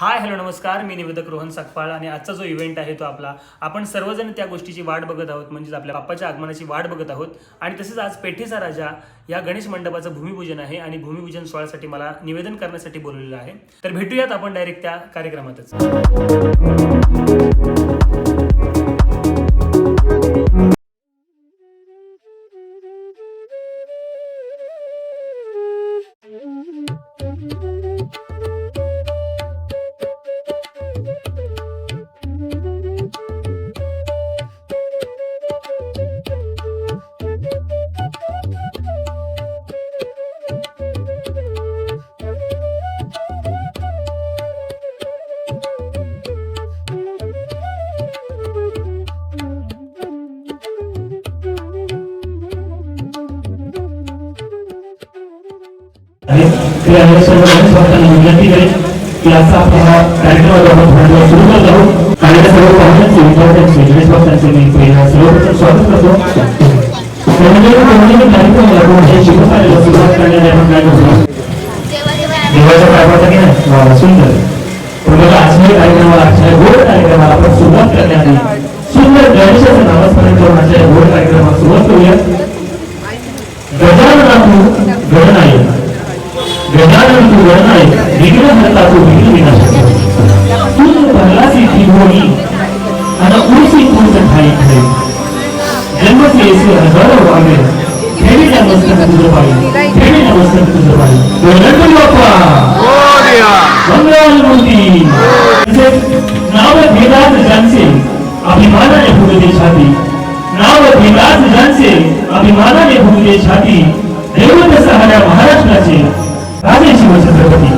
Hi hello नमस्कार. मी निवेदक रोहन सकपाळ आणि आजचा जो इव्हेंट आहे तो आपला आपण सर्वजण त्या गोष्टीची वाट बघत आहोत म्हणजेच आपल्या बाप्पाच्या आगमनाची वाट बघत आहोत. आणि तसेच आज पेठेचा राजा या गणेश मंडपाचं भूमिपूजन आहे आणि भूमिपूजन सोहळ्यासाठी मला निवेदन करण्यासाठी बोलवलेलं आहे. तर भेटूयात आपण डायरेक्ट त्या कार्यक्रमातच. सुंदर. पण बघा कार्यक्रमाला आजच्या गोड कार्यक्रमाला आपण सुरुवात करण्याआधी सुंदर गणेशाचं नामस्मरण करून आजच्या गोड कार्यक्रमाला सुरुवात करूया. गणनायक. गजानन तू गणनायक विघ्न हरता तू तू भरलासी त्रिभुवनी आणि उरसी तू ठाई खरे जन्मचे येसे हजारो वागे ठेवी नमस्कार तुझं ठेवी नमस्कार तुझं गणपती बाप्पा. नाव ज्यांचे अभिमानाने फुगते छाती. नाव भेदात ज्यांचे अभिमानाने फुगते छाती. देवत सहाऱ्या महाराष्ट्राचे राजे शिवछत्रपती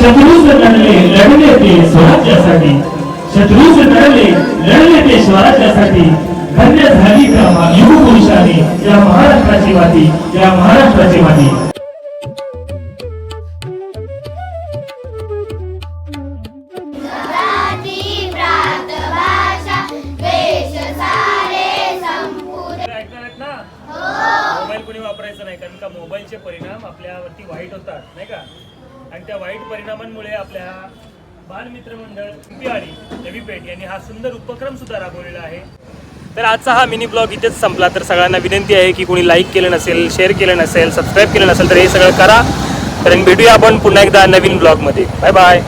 शत्रूस लढले लढले ते स्वराज्यासाठी. शत्रूस लढले लढले ते स्वराज्यासाठी. धन्य झाली का युग पुरुषाने या महाराष्ट्राची वादी या महाराष्ट्राची माती. मोबाईल कोणी वापरायचा नाही कारण का मोबाईलचे परिणाम आपल्यावरती वाईट होतात नाही का? आणि त्या वाईट परिणामांमुळे आपल्या बालमित्र मंडळ आणि नवी पेठ यांनी हा सुंदर उपक्रम सुद्धा राबवलेला आहे. तर आजचा हा मिनी ब्लॉग इथेच संपला. तर सगळ्यांना विनंती आहे की कोणी लाईक केलं नसेल शेअर केलं नसेल सबस्क्राईब केलं नसेल तर हे सगळं करा. कारण भेटूया आपण पुन्हा एकदा नवीन ब्लॉगमध्ये. Bye bye